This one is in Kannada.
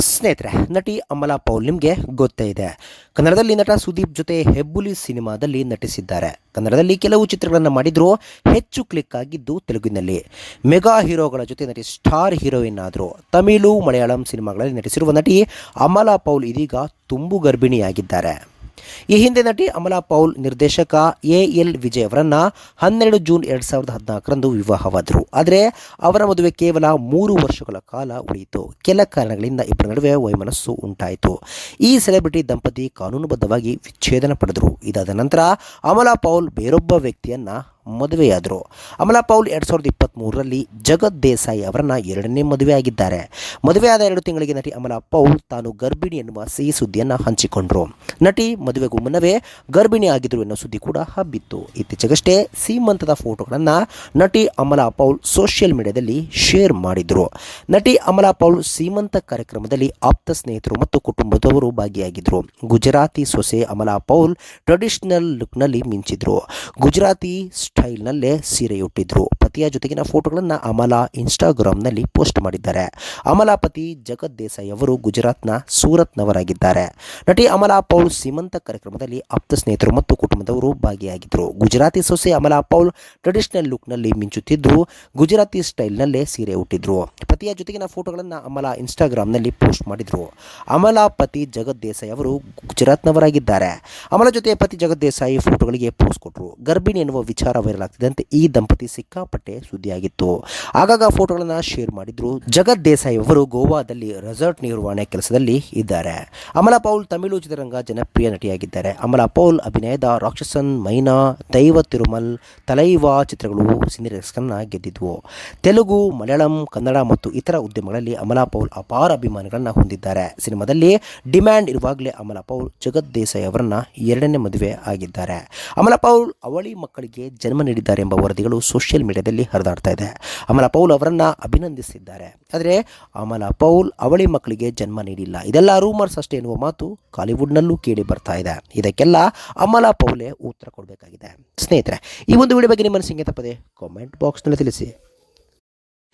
ಸ್ನೇಹಿತರೆ, ನಟಿ ಅಮಲಾ ಪೌಲ್ ನಿಮಗೆ ಗೊತ್ತೇ ಇದೆ. ಕನ್ನಡದಲ್ಲಿ ನಟ ಸುದೀಪ್ ಜೊತೆ ಹೆಬ್ಬುಲಿ ಸಿನಿಮಾದಲ್ಲಿ ನಟಿಸಿದ್ದಾರೆ. ಕನ್ನಡದಲ್ಲಿ ಕೆಲವು ಚಿತ್ರಗಳನ್ನು ಮಾಡಿದ್ರು, ಹೆಚ್ಚು ಕ್ಲಿಕ್ ಆಗಿದ್ದು ತೆಲುಗಿನಲ್ಲಿ. ಮೆಗಾ ಹೀರೋಗಳ ಜೊತೆ ನಟಿ ಸ್ಟಾರ್ ಹೀರೋಯಿನ್ ಆದರು. ತಮಿಳು ಮಲಯಾಳಂ ಸಿನಿಮಾಗಳಲ್ಲಿ ನಟಿಸಿರುವ ನಟಿ ಅಮಲಾ ಪೌಲ್ ಇದೀಗ ತುಂಬು ಗರ್ಭಿಣಿಯಾಗಿದ್ದಾರೆ. ಈ ಹಿಂದೆ ನಟಿ ಅಮಲಾ ಪೌಲ್ ನಿರ್ದೇಶಕ ಎ ಎಲ್ ವಿಜಯ್ ಅವರನ್ನ ಹನ್ನೆರಡು ಜೂನ್ ಎರಡು ಸಾವಿರದ ಹದಿನಾಲ್ಕರಂದು ವಿವಾಹವಾದರು. ಆದರೆ ಅವರ ಮದುವೆ ಕೇವಲ ಮೂರು ವರ್ಷಗಳ ಕಾಲ ಉಳಿಯಿತು. ಕೆಲ ಕಾರಣಗಳಿಂದ ಇಬ್ಬರ ನಡುವೆ ವೈಮನಸ್ಸು ಉಂಟಾಯಿತು. ಈ ಸೆಲೆಬ್ರಿಟಿ ದಂಪತಿ ಕಾನೂನುಬದ್ಧವಾಗಿ ವಿಚ್ಛೇದನ ಪಡೆದರು. ಇದಾದ ನಂತರ ಅಮಲಾ ಪೌಲ್ ಬೇರೊಬ್ಬ ವ್ಯಕ್ತಿಯನ್ನ ಮದುವೆಯಾದರು. ಅಮಲಾ ಪೌಲ್ ಎರಡು ಸಾವಿರದ ಇಪ್ಪತ್ತ್ಮೂರರಲ್ಲಿ ಜಗತ್ ದೇಸಾಯಿ ಅವರನ್ನು ಎರಡನೇ ಮದುವೆಯಾಗಿದ್ದಾರೆ ಮದುವೆಯಾದ ಎರಡು ತಿಂಗಳಿಗೆ ನಟಿ ಅಮಲಾ ಪೌಲ್ ತಾನು ಗರ್ಭಿಣಿ ಎನ್ನುವ ಸಿಹಿ ಸುದ್ದಿಯನ್ನು ಹಂಚಿಕೊಂಡರು. ನಟಿ ಮದುವೆಗೂ ಮುನ್ನವೇ ಗರ್ಭಿಣಿ ಆಗಿದ್ರು ಎನ್ನುವ ಸುದ್ದಿ ಕೂಡ ಹಬ್ಬಿತ್ತು. ಇತ್ತೀಚೆಗಷ್ಟೇ ಸೀಮಂತದ ಫೋಟೋಗಳನ್ನು ನಟಿ ಅಮಲಾ ಪೌಲ್ ಸೋಷಿಯಲ್ ಮೀಡಿಯಾದಲ್ಲಿ ಶೇರ್ ಮಾಡಿದರು. ನಟಿ ಅಮಲಾ ಪೌಲ್ ಸೀಮಂತ ಕಾರ್ಯಕ್ರಮದಲ್ಲಿ ಆಪ್ತ ಸ್ನೇಹಿತರು ಮತ್ತು ಕುಟುಂಬದವರು ಭಾಗಿಯಾಗಿದ್ದರು ಗುಜರಾತಿ ಸೊಸೆ ಅಮಲಾ ಪೌಲ್ ಟ್ರೆಡಿಷನಲ್ ಲುಕ್ನಲ್ಲಿ ಮಿಂಚಿದ್ರು. ಗುಜರಾತಿ ಸ್ಟೈಲ್ನಲ್ಲೇ ಸೀರೆಯುಟ್ಟಿದ್ರು. ಪತಿಯ ಜೊತೆಗಿನ ಫೋಟೋಗಳನ್ನು ಅಮಲಾ ಇನ್ಸ್ಟಾಗ್ರಾಮ್ನಲ್ಲಿ ಪೋಸ್ಟ್ ಮಾಡಿದ್ದಾರೆ. ಅಮಲಾ ಪತಿ ಜಗತ್ ದೇಸಾಯಿ ಅವರು ಗುಜರಾತ್ನ ಸೂರತ್ನವರಾಗಿದ್ದಾರೆ. ನಟಿ ಅಮಲಾ ಪೌಲ್ ಸೀಮಂತ ಕಾರ್ಯಕ್ರಮದಲ್ಲಿ ಆಪ್ತ ಸ್ನೇಹಿತರು ಮತ್ತು ಕುಟುಂಬದವರು ಭಾಗಿಯಾಗಿದ್ದರು ಗುಜರಾತಿ ಸೊಸೆ ಅಮಲಾ ಪೌಲ್ ಟ್ರೆಡಿಷನಲ್ ಲುಕ್ನಲ್ಲಿ ಮಿಂಚುತ್ತಿದ್ದು ಗುಜರಾತಿ ಸ್ಟೈಲ್ನಲ್ಲೇ ಸೀರೆ ಉಟ್ಟಿದ್ರು ಪತಿಯ ಜೊತೆಗಿನ ಫೋಟೋಗಳನ್ನು ಅಮಲಾ ಇನ್ಸ್ಟಾಗ್ರಾಮ್ನಲ್ಲಿ ಪೋಸ್ಟ್ ಮಾಡಿದರು. ಅಮಲಾ ಪತಿ ಜಗದ್ದೇಸಾಯಿ ಅವರು ಗುಜರಾತ್ನವರಾಗಿದ್ದಾರೆ. ಅಮಲಾ ಜೊತೆ ಪತಿ ಜಗದ್ದೇಸಾಯಿ ಫೋಟೋಗಳಿಗೆ ಪೋಸ್ಟ್ ಕೊಟ್ಟರು ಗರ್ಭಿಣಿ ಎನ್ನುವ ವಿಚಾರ ವೈರಲ್ ಆಗ್ತಿದ್ದಂತೆ ಈ ದಂಪತಿ ಸಿಕ್ಕಾಪಟ್ಟೆ ಸುದ್ದಿಯಾಗಿತ್ತು. ಆಗಾಗ ಫೋಟೋಗಳನ್ನು ಶೇರ್ ಮಾಡಿದ್ರು. ಜಗತ್ ದೇಸಾಯಿ ಅವರು ಗೋವಾದಲ್ಲಿ ರೆಸಾರ್ಟ್ ನಿರ್ವಹಣೆ ಕೆಲಸದಲ್ಲಿ ಇದ್ದಾರೆ. ಅಮಲಾ ಪೌಲ್ ತಮಿಳು ಚಿತ್ರರಂಗ ಜನಪ್ರಿಯ ನಟಿಯಾಗಿದ್ದಾರೆ. ಅಮಲಾ ಪೌಲ್ ಅಭಿನಯದ ರಾಕ್ಷಸನ್ ಮೈನಾ, ದೈವ ತಿರುಮಲ್, ತಲೈವಾ ಚಿತ್ರಗಳು ಸಿನಿರಸ್ಕನ್ನ ಗೆದ್ದಿದ್ವು. ತೆಲುಗು, ಮಲಯಾಳಂ, ಕನ್ನಡ ಮತ್ತು ಇತರ ಉದ್ಯಮಗಳಲ್ಲಿ ಅಮಲಾ ಪೌಲ್ ಅಪಾರ ಅಭಿಮಾನಿಗಳನ್ನು ಹೊಂದಿದ್ದಾರೆ. ಸಿನಿಮಾದಲ್ಲಿ ಡಿಮ್ಯಾಂಡ್ ಇರುವಾಗಲೇ ಅಮಲಾ ಪೌಲ್ ಜಗತ್ ದೇಸಾಯಿ ಅವರನ್ನ ಎರಡನೇ ಮದುವೆ ಆಗಿದ್ದಾರೆ. ಅಮಲಾ ಪೌಲ್ ಅವಳಿ ಮಕ್ಕಳಿಗೆ ಜನ್ಮ ನೀಡಿದ್ದಾರೆ ಎಂಬ ವರದಿಗಳು ಸೋಷಿಯಲ್ ಮೀಡಿಯಾದಲ್ಲಿ ಹರಿದಾಡ್ತಾ ಇದೆ. ಅಮಲಾ ಪೌಲ್ ಅವರನ್ನು ಅಭಿನಂದಿಸಿದ್ದಾರೆ. ಆದರೆ ಅಮಲಾ ಪೌಲ್ ಅವಳಿ ಮಕ್ಕಳಿಗೆ ಜನ್ಮ ನೀಡಿಲ್ಲ. ಇದೆಲ್ಲ ರೂಮರ್ಸ್ ಅಷ್ಟೇ ಎನ್ನುವ ಮಾತು ಕಾಲಿವುಡ್ನಲ್ಲೂ ಕೇಳಿ ಬರ್ತಾ ಇದೆ. ಇದಕ್ಕೆಲ್ಲ ಅಮಲಾ ಪೌಲೆ ಉತ್ತರ ಕೊಡಬೇಕಾಗಿದೆ. ಸ್ನೇಹಿತರೆ, ಈ ಒಂದು ವಿಡಿಯೋ ಬಗ್ಗೆ ನಿಮ್ಮ ಮನಸ್ಸಿಗೆ ತಪ್ಪದೆ ಕಾಮೆಂಟ್ ಬಾಕ್ಸ್ನಲ್ಲಿ ತಿಳಿಸಿ.